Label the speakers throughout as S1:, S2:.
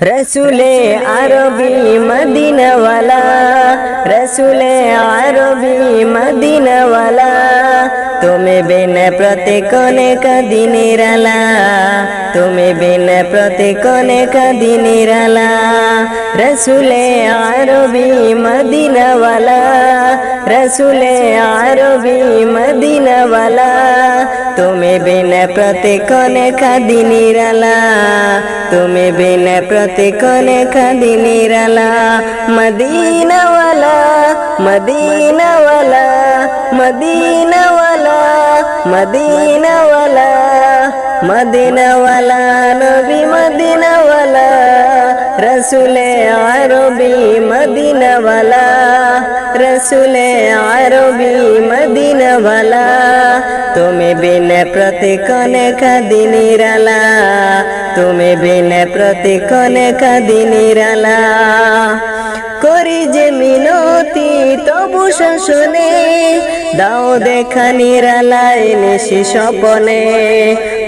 S1: রসুলে আরবি মদিনওয়ালা রসুলে আরবি মদিনওয়ালা তুমি বিন প্রতিকনে কদিনিরালা তুমি বিন প্রতিকনে কদিনিরালা রসুলে আরবি মদিনওয়ালা রসুলে আরবি মদিনওয়ালা বিন প্রতিকনে কদিনিরালা তুমি বিন প্রতিকনে কদিনিরালা মদিনওয়ালা মদিনওয়ালা মদিনওয়ালা মদিনওয়ালা মদিনওয়ালা, নবী মদিনওয়ালা, রসুলে আরবি মদিনওয়ালা, রসুলে আরবি মদিনওয়ালা। বিন প্রতিকনে কদিনিরালা তুমি বিন প্রতিকনে কদিনিরালা করি যে মিনতি, তবু শাসনে দাও দেখা নিরালায় নিশি স্বপনে।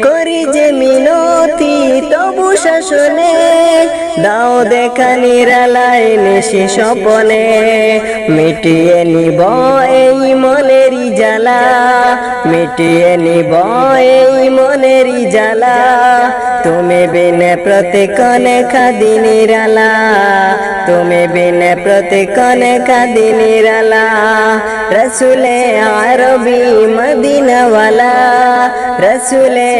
S1: করি যে মিনতি, তবু শাসনে দাও দেখা নিরালায় নিশি স্বপনে। মিটিয়ে নিব এই মনেরই জ্বালা, মিটিয়ে নিব এই মনেরই জ্বালা। তুমি বিন প্রতিকনে খাদি নিরালা তুমি বিন প্রতিকনে খাদি নিরালা রসুলে আরবি মদিনওয়ালা। রসুলে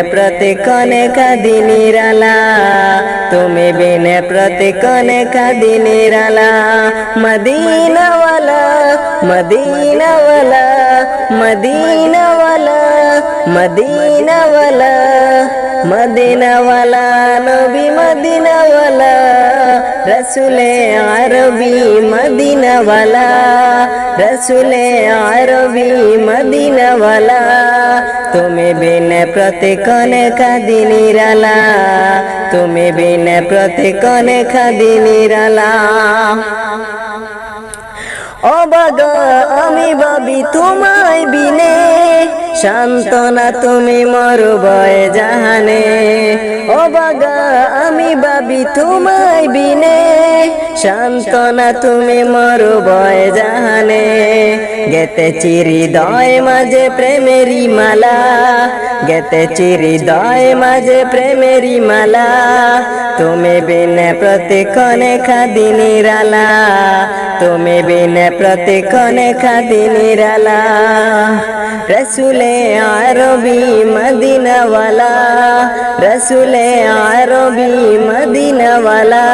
S1: বিনে প্রতিকনে খাদি নিরালা তুমি বিনে প্রতিকনে খাদি নিরালা মদিনাওয়ালা মদিনাওয়ালা মদিনাওয়ালা মদিনাওয়ালা মদিনাওয়ালা, নবী মদিনাওয়ালা, রসুলে আরবি মদিনাওয়ালা, রসুলে আরবি মদিনাওয়ালা। তুমি বিন প্রতিকনে খাদি নিরালা তুমি বিন প্রতিকনে খাদি নিরালা অবাগা আমি ভাবি তোমায় বিনে, সান্ত্বনা তুমি মর বয়ে জাহানে অবাগা আমি ভাবি তোমায় বিনে, সান্ত্বনা তুমি মর বয়ে জাহানে। গেতে চিরি দয় মাঝে প্রেমেরি মালা, গেতে চিরি দয় মাঝে প্রেমেরি মালা। তুমি বিনে প্রতিক্ষণে খাদি নিরালা তুমি বিনে প্রতিক্ষণে খাদি নিরালা রসুলে আরবি মদিনাওয়ালা, রসুলে আরবি মদিনাওয়ালা।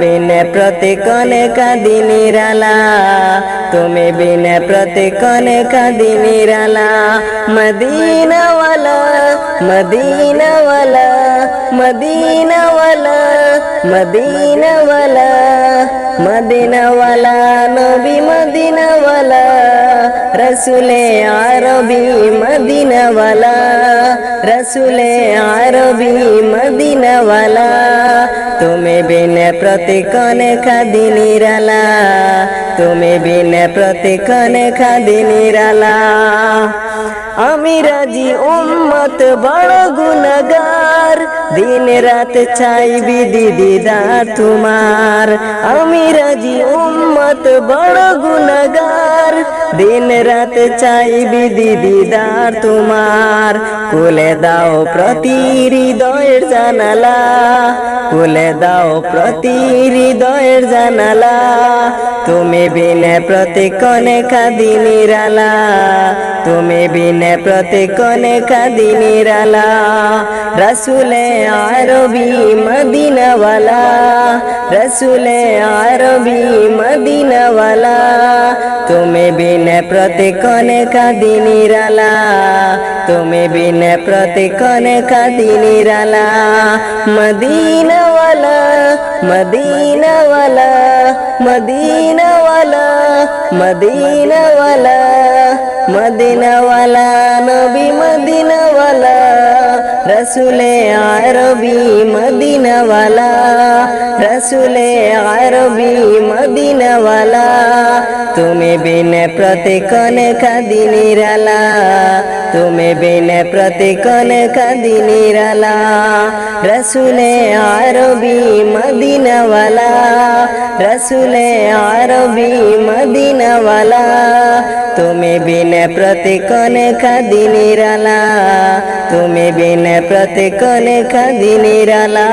S1: বিনে প্রতিক্ষণে খাদি নিরালা তুমি বিনে প্রতিক্ষণে খাদি নিরালা মদিনাওয়ালা মদিনাওয়ালা মদিনাওয়ালা মদিনাওয়ালা মদিনাওয়ালা, নবী মদিনাওয়ালা, রসুলে আরবি মদিনাওয়ালা, রসুলে আরবি মদিনাওয়ালা। বিনে প্রতিকনে খাদি নিরালা তুমি বিনে প্রতিকনে খাদি নিরালা আমি রাজি উম্মত, বড় গুণগার দিন রাত চাইবি দিদিদার তোমার। আমি রাজি উম্মত, বড় গুণগার দিন রাত চাইবি দিদিদার তোমার। কুলে দাও প্রতি হৃদয়ের জানালা। কুলে দাও প্রতি হৃদয়ের জানালা। তুমি বিনে প্রতিকনে খাদি নিরালা তুমি বিনে প্রতিকনে খাদি নিরালা রসুলে আরবি মদিনাওয়ালা। রসুলে আরবি মদিনাওয়ালা। তুমি বিনে প্রতিকনে খাদি নিরালা তুমি বিনে প্রতিকনে খাদি নিরালা মদিনাওয়ালা মদিনাওয়ালা মদিনওয়ালা মদিনওয়ালা মদিনওয়ালা নবী মদিনওয়ালা রসুলে আরবি মদিনওয়ালা রসুলে আরবি মদিনাওয়ালা। তুমি বিন প্রতিকন কাদি নিরালা তুমি বিন প্রতিকন কাদি নিরালা রসুলে আরবি মদিনাওয়ালা। রসুলে আরবি মদিনাওয়ালা। তুমি বিন প্রতিকন কাদি নিরালা তুমি বিন প্রতিকন কাদি নিরালা